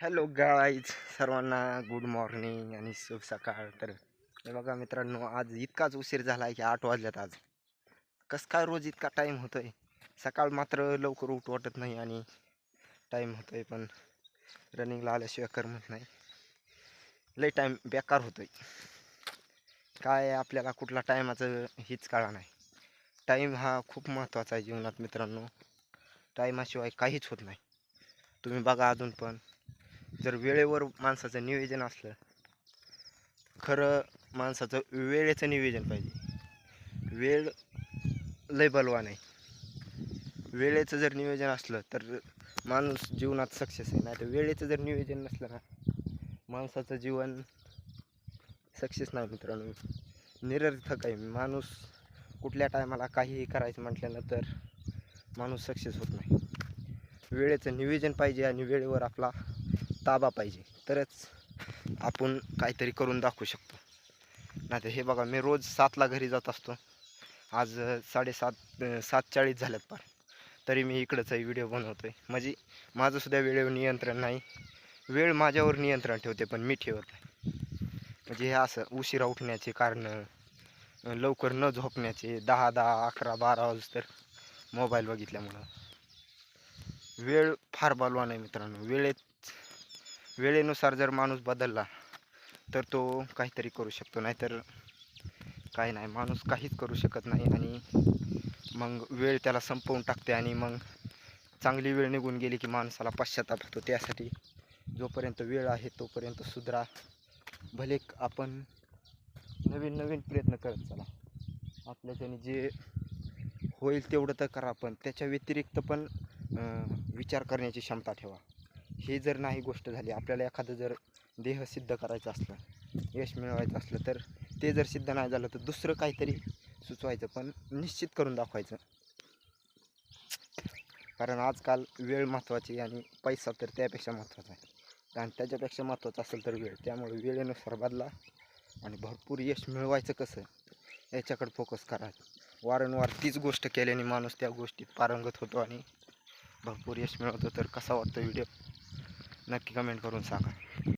Hello guys सर्वांना good morning आणि शुभ सकाळ. तर हे बघा मित्रांनो आज इतकाच उशीर झाला आहे की आठ वाजल्यात आज. कसं काय रोज इतका टाईम होतो आहे सकाळ मात्र लवकर उठ वाटत नाही आणि टाईम होतो आहे पण रनिंगला आल्याशिवाय करमत नाही. लई टाईम बेकार होतो आहे काय आपल्याला कुठला टायमाचं हीच कळा नाही. टाईम हा खूप महत्त्वाचा आहे जीवनात मित्रांनो. टायमाशिवाय काहीच होत नाही. तुम्ही बघा अजून पण. जर वेळेवर माणसाचं नियोजन असलं खरं माणसाचं वेळेचं नियोजन पाहिजे. वेळ लय बलवान आहे. वेळेचं जर नियोजन असलं तर माणूस जीवनात सक्सेस आहे. नाही तर वेळेचं जर नियोजन नसलं ना माणसाचं जीवन सक्सेस नाही मित्रांनो. निरर्थक आहे. माणूस कुठल्या टायमाला काहीही करायचं म्हटल्यानं तर माणूस सक्सेस होत नाही. वेळेचं नियोजन पाहिजे आणि वेळेवर आपला ताबा पाहिजे. तरच आपण काहीतरी करून दाखवू शकतो. नाहीतर हे बघा मी रोज सातला घरी जात असतो. आज साडेसात सात चाळीस झाल्यात पार. तरी मी इकडंचाही व्हिडिओ बनवतो आहे म्हणजे माझंसुद्धा वेळेवर नियंत्रण नाही. वेळ माझ्यावर नियंत्रण ठेवते पण मी ठेवत नाही. म्हणजे हे असं उशिरा उठण्याचे कारणं लवकर न झोपण्याचे दहा दहा अकरा बारा वाज तर मोबाईल बघितल्यामुळं. वेळ फार बलवान आहे मित्रांनो. वेळेत वेळेनुसार जर माणूस बदलला तर तो काहीतरी करू शकतो. नाहीतर काही नाही. माणूस काहीच करू शकत नाही आणि मग वेळ त्याला संपवून टाकते आणि मग चांगली वेळ निघून गेली की माणसाला पश्चाताप होतो. त्यासाठी जोपर्यंत वेळ आहे तोपर्यंत सुधरा. भले आपण नवीन नवीन प्रयत्न करत चला. आपल्याच्याने जे होईल तेवढं तर करा पण त्याच्या व्यतिरिक्त पण विचार करण्याची क्षमता ठेवा. हे जर नाही गोष्ट झाली आपल्याला एखादं जर देह सिद्ध करायचं असलं यश मिळवायचं असलं तर ते जर सिद्ध नाही झालं तर दुसरं काहीतरी सुचवायचं पण निश्चित करून दाखवायचं. कारण आजकाल वेळ महत्त्वाची आणि पैसा तर त्यापेक्षा महत्त्वाचा आहे. आणि त्याच्यापेक्षा महत्त्वाचा असेल तर वेळ. त्यामुळे वेळेनुसार बदला आणि भरपूर यश मिळवायचं कसं? याच्याकडे फोकस करा. वारंवार तीच गोष्ट केल्याने माणूस त्या गोष्टीत पारंगत होतो आणि भरपूर यश मिळवतो. तर कसा वाटतो व्हिडिओ नक्की कमेंट करून सांगा.